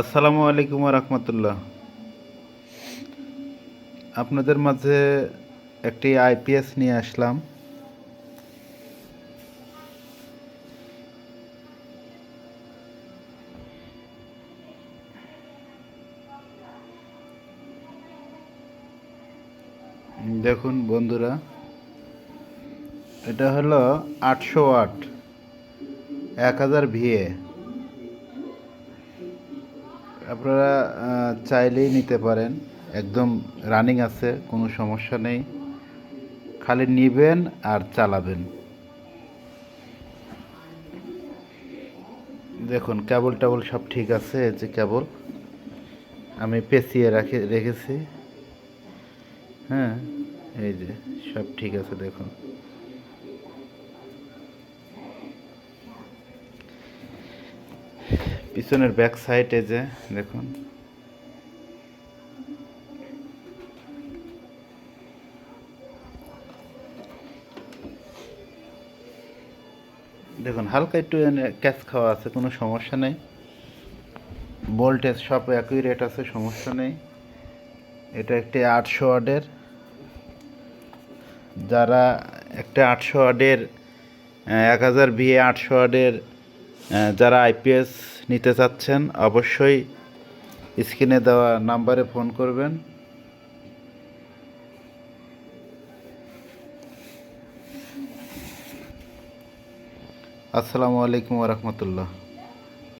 আসসালামু আলাইকুম রহমতুল্লাহ। আপনাদের মাঝে একটি আইপিএস নিয়ে আসলাম। দেখুন বন্ধুরা, এটা হলো আটশো আট, এক হাজার ভিএ। আপনারা চাইলেই নিতে পারেন। একদম রানিং আছে, কোনো সমস্যা নেই। খালি নিবেন আর চালাবেন। দেখুন, কেবল টেবল সব ঠিক আছে যে কেবল। আমি পেঁচিয়ে রাখে, রেখেছি। হ্যাঁ এই যে সব ঠিক আছে, দেখুন। পিছনের ব্যাক সাইডে যে, দেখুন। দেখুন, হালকা একটু ক্যাচ খাওয়া আছে, কোনো সমস্যা নেই। ভোল্টেজ সব একই রেট আছে, সমস্যা নেই। এটা একটি আটশো ওয়ার্ডের যারা একটা আটশো ওয়ার্ডের এক হাজার বিয়ে আটশো ওয়ার্ডের যারা আইপিএস নিতে চাচ্ছেন অবশ্যই স্ক্রিনে দেওয়া নাম্বারে ফোন করবেন। আসসালামু আলাইকুম রহমতুল্লাহ।